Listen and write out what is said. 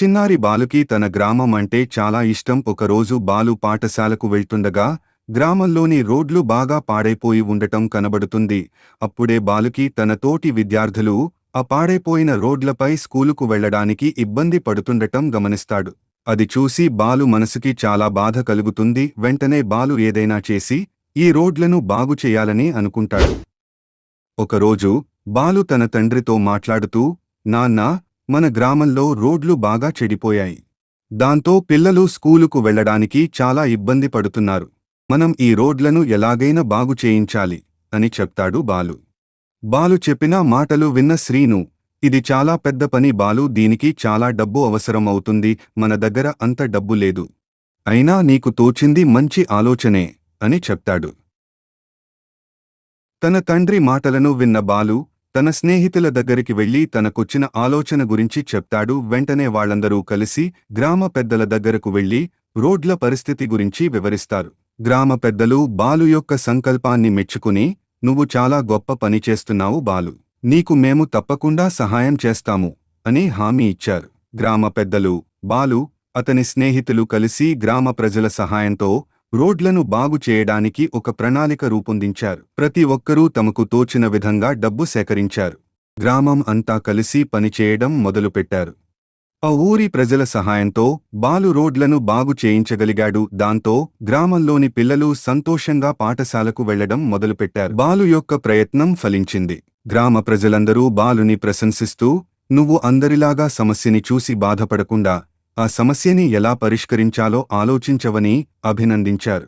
చిన్నారి బాలుకి తన గ్రామం అంటే చాలా ఇష్టం. ఒకరోజు బాలు పాఠశాలకు వెళ్తుండగా గ్రామంలోని రోడ్లు బాగా పాడైపోయి ఉండటం కనబడుతుంది. అప్పుడే బాలుకి తన తోటి విద్యార్థులు ఆ పాడైపోయిన రోడ్లపై స్కూలుకు వెళ్ళడానికి ఇబ్బంది పడుతుండటం గమనిస్తాడు. అది చూసి బాలు మనసుకి చాలా బాధ కలుగుతుంది. వెంటనే బాలు ఏదైనా చేసి ఈ రోడ్లను బాగు చేయాలని అనుకుంటాడు. ఒకరోజు బాలు తన తండ్రితో మాట్లాడుతూ నాన్నా మన గ్రామంలో రోడ్లు బాగా చెడిపోయాయి. దాంతో పిల్లలు స్కూలుకు వెళ్ళడానికి చాలా ఇబ్బంది పడుతున్నారు. మనం ఈ రోడ్లను ఎలాగైనా బాగు చేయించాలి అని చెప్తాడు బాలు. బాలు చెప్పిన మాటలు విన్న శ్రీను ఇది చాలా పెద్ద పని బాలు దీనికి చాలా డబ్బు అవసరం అవుతుంది మన దగ్గర అంత డబ్బు లేదు. అయినా నీకు తోచింది మంచి ఆలోచనే అని చెప్తాడు. తన తండ్రి మాటలను విన్న బాలు తన స్నేహితుల దగ్గరికి వెళ్ళి తనకొచ్చిన ఆలోచన గురించి చెప్తాడు. వెంటనే వాళ్ళందరూ కలిసి గ్రామ పెద్దల దగ్గరకు వెళ్ళి రోడ్ల పరిస్థితి గురించి వివరిస్తారు. గ్రామ పెద్దలు బాలు యొక్క సంకల్పాన్ని మెచ్చుకుని నువ్వు చాలా గొప్ప పని చేస్తున్నావు బాలు. నీకు మేము తప్పకుండా సహాయం చేస్తాము అని హామీ ఇచ్చారు. గ్రామ పెద్దలు బాలు అతని స్నేహితులు కలిసి గ్రామ ప్రజల సహాయంతో రోడ్లను బాగు చేయడానికి ఒక ప్రణాళిక రూపొందించారు. ప్రతి ఒక్కరూ తమకు తోచిన విధంగా డబ్బు సేకరించారు. గ్రామం అంతా కలిసి పనిచేయడం మొదలుపెట్టారు. ఆ ఊరి ప్రజల సహాయంతో బాలు రోడ్లను బాగు చేయించగలిగాడు. దాంతో గ్రామంలోని పిల్లలు సంతోషంగా పాఠశాలకు వెళ్ళడం మొదలుపెట్టారు. బాలు యొక్క ప్రయత్నం ఫలించింది. గ్రామ ప్రజలందరూ బాలుని ప్రశంసిస్తూ నువ్వు అందరిలాగా సమస్యని చూసి బాధపడకుండా ఆ సమస్యని ఎలా పరిష్కరించాలో ఆలోచించవని అభినందించారు.